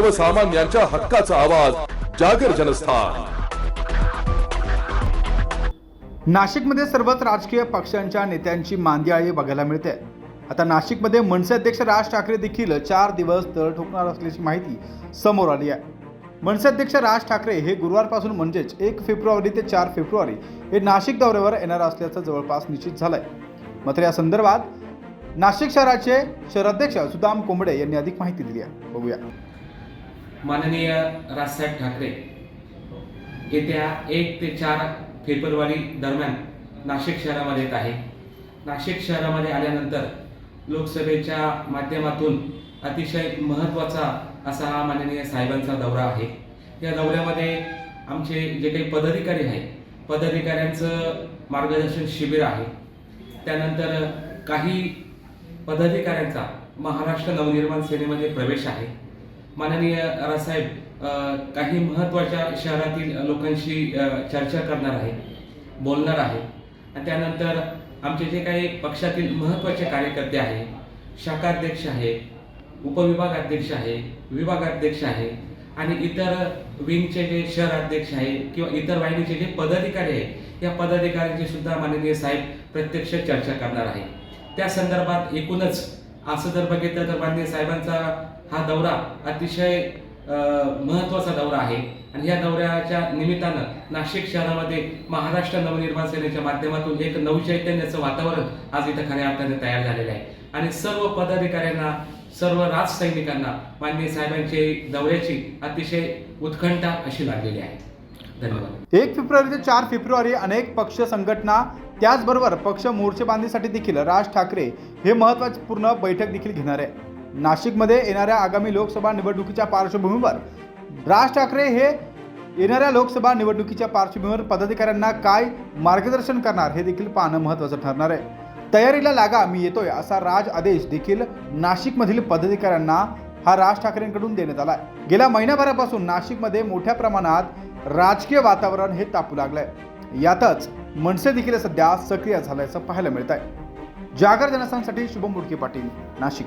सर्वसामान्यांच्या हक्काचा आवाज जागर जनस्थान. नाशिकमध्ये सर्वच राजकीय पक्षांच्या नेत्यांची मांदियाळी बघायला मिळते. आता नाशिकमध्ये मनसे अध्यक्ष राज ठाकरे देखील चार दिवस तळ ठोकणार असल्याची माहिती समोर आली आहे. मनसे अध्यक्ष राज ठाकरे हे गुरुवारपासून म्हणजेच एक फेब्रुवारी ते चार फेब्रुवारी हे नाशिक दौऱ्यावर येणार असल्याचं जवळपास निश्चित झालंय. मात्र या संदर्भात नाशिक शहराचे शहराध्यक्ष सुदाम कोंबडे यांनी अधिक माहिती दिली आहे. बघूया. माननीय राजसाहेब ठाकरे येत्या एक ते चार फेब्रुवारी दरम्यान नाशिक शहरामध्ये येत आहे. नाशिक शहरामध्ये आल्यानंतर लोकसभेच्या माध्यमातून अतिशय महत्त्वाचा असा हा माननीय साहेबांचा दौरा आहे. या दौऱ्यामध्ये आमचे जे काही पदाधिकारी आहेत पदाधिकाऱ्यांचं मार्गदर्शन शिबिर आहे. त्यानंतर काही पदाधिकाऱ्यांचा महाराष्ट्र नवनिर्माण सेनेमध्ये प्रवेश आहे. माननीय रासाहेब काही महत्त्वाच्या शहरातील लोकांशी चर्चा करणार आहे बोलणार आहे. आणि त्यानंतर आमचे जे काही पक्षातील महत्त्वाचे कार्यकर्ते आहे शाखाध्यक्ष आहे उपविभागाध्यक्ष आहे विभागाध्यक्ष आहे आणि इतर विंगचे जे शहर अध्यक्ष आहे किंवा इतर वाहिनीचे जे पदाधिकारी आहे या पदाधिकाऱ्यांची सुद्धा माननीय साहेब प्रत्यक्ष चर्चा करणार आहे. त्या संदर्भात एकूणच असं जर बघितलं तर माननीय साहेबांचा हा दौरा अतिशय महत्त्वाचा दौरा आहे. आणि या दौऱ्याच्या निमित्तानं नाशिक शहरामध्ये महाराष्ट्र नवनिर्माण सेनेच्या माध्यमातून एक नवचैतन्याचं वातावरण आज इथं खऱ्या अर्थाने तयार झालेलं आहे. आणि सर्व पदाधिकाऱ्यांना सर्व राजसैनिकांना माननीय साहेबांचे दौऱ्याची अतिशय उत्कंठा अशी लागलेली आहे. धन्यवाद. एक फेब्रुवारी ते चार फेब्रुवारी अनेक पक्ष संघटना त्याचबरोबर पक्ष मोर्चेबांधणीसाठी देखील राज ठाकरे हे महत्त्वपूर्ण बैठक देखील घेणार आहे. नाशिकमध्ये येणाऱ्या आगामी लोकसभा निवडणुकीच्या पार्श्वभूमीवर राज ठाकरे हे येणाऱ्या लोकसभा निवडणुकीच्या पार्श्वभूमीवर पदाधिकाऱ्यांना काय मार्गदर्शन करणार हे देखील पाहणं महत्त्वाचं ठरणार आहे. तयारीला लागा मी येतोय असा राज आदेश देखील नाशिकमधील पदाधिकाऱ्यांना हा राज ठाकरेंकडून देण्यात आला गेल्या महिन्याभरापासून नाशिकमध्ये मोठ्या प्रमाणात राजकीय वातावरण हे तापू लागलंय. यातच मनसे देखील सध्या सक्रिय झाल्याचं पाहायला मिळत आहे जागर जनस्थानसाठी शुभम बुडके पाटील नाशिक.